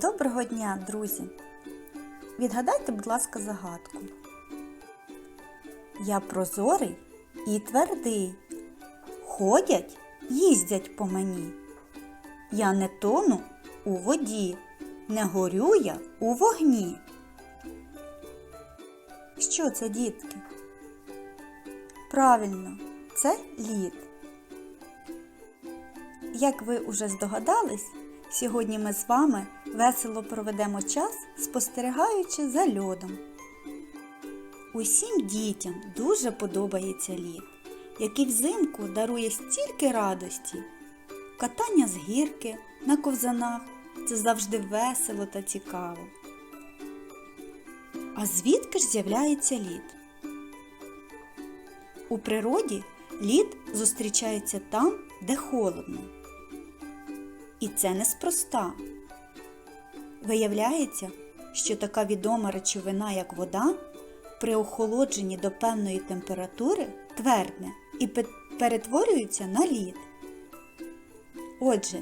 Доброго дня, друзі! Відгадайте, будь ласка, загадку. Я прозорий і твердий. Ходять, їздять по мені. Я не тону у воді, не горю я у вогні. Що це, дітки? Правильно, це лід. Як ви уже здогадались, сьогодні ми з вами весело проведемо час, спостерігаючи за льодом. Усім дітям дуже подобається лід, який взимку дарує стільки радості. Катання з гірки на ковзанах це завжди весело та цікаво. А звідки ж з'являється лід? У природі лід зустрічається там, де холодно. І це неспроста. Виявляється, що така відома речовина, як вода, при охолодженні до певної температури твердне і перетворюється на лід. Отже,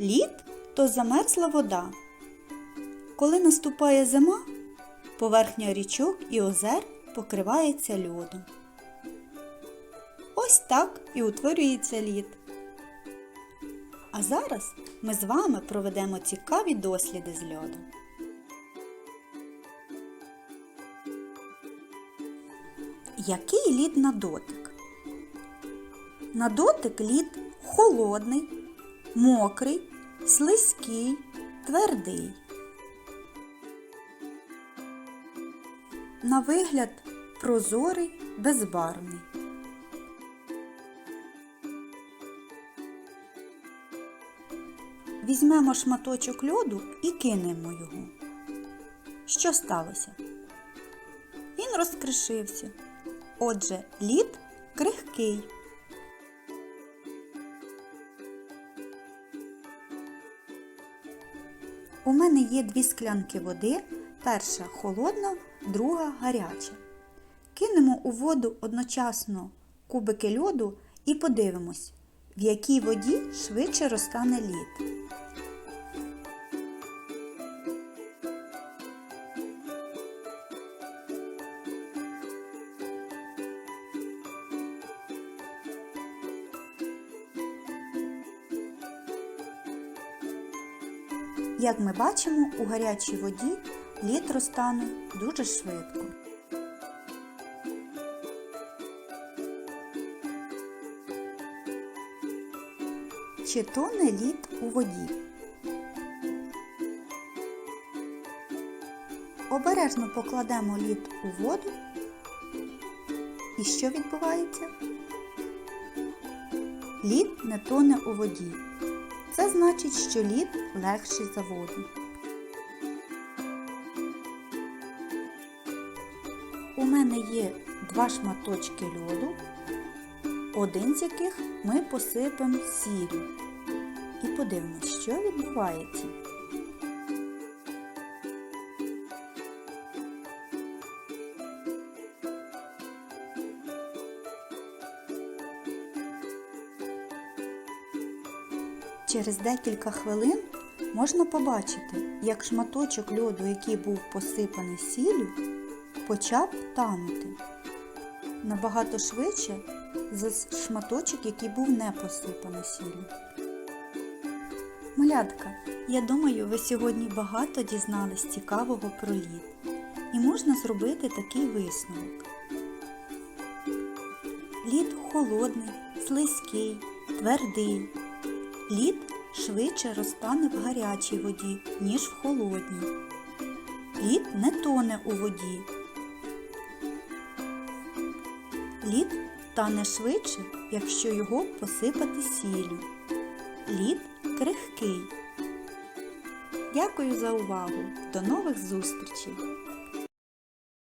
лід то замерзла вода. Коли наступає зима, поверхня річок і озер покривається льодом. Ось так і утворюється лід. А зараз ми з вами проведемо цікаві досліди з льоду. Який лід на дотик? На дотик лід холодний, мокрий, слизький, твердий. На вигляд прозорий, безбарвний. Візьмемо шматочок льоду і кинемо його. Що сталося? Він розкришився. Отже, лід крихкий. У мене є дві склянки води. Перша холодна, друга гаряча. Кинемо у воду одночасно кубики льоду і подивимось, в якій воді швидше розтане лід. Як ми бачимо, у гарячій воді лід розтане дуже швидко. Чи тоне лід у воді? Обережно покладемо лід у воду. І що відбувається? Лід не тоне у воді. Це значить, що лід легший за воду. У мене є два шматочки льоду, один з яких ми посипемо сіллю. І подивимось, що відбувається. Через декілька хвилин можна побачити, як шматочок льоду, який був посипаний сіллю, почав танути. Набагато швидше за шматочок, який був не посипаний сіллю. Малятка, я думаю, ви сьогодні багато дізнались цікавого про лід. І можна зробити такий висновок. Лід холодний, слизький, твердий. Лід швидше розтане в гарячій воді, ніж в холодній. Лід не тоне у воді. Лід тане швидше, якщо його посипати сіллю. Лід крихкий. Дякую за увагу. До нових зустрічей!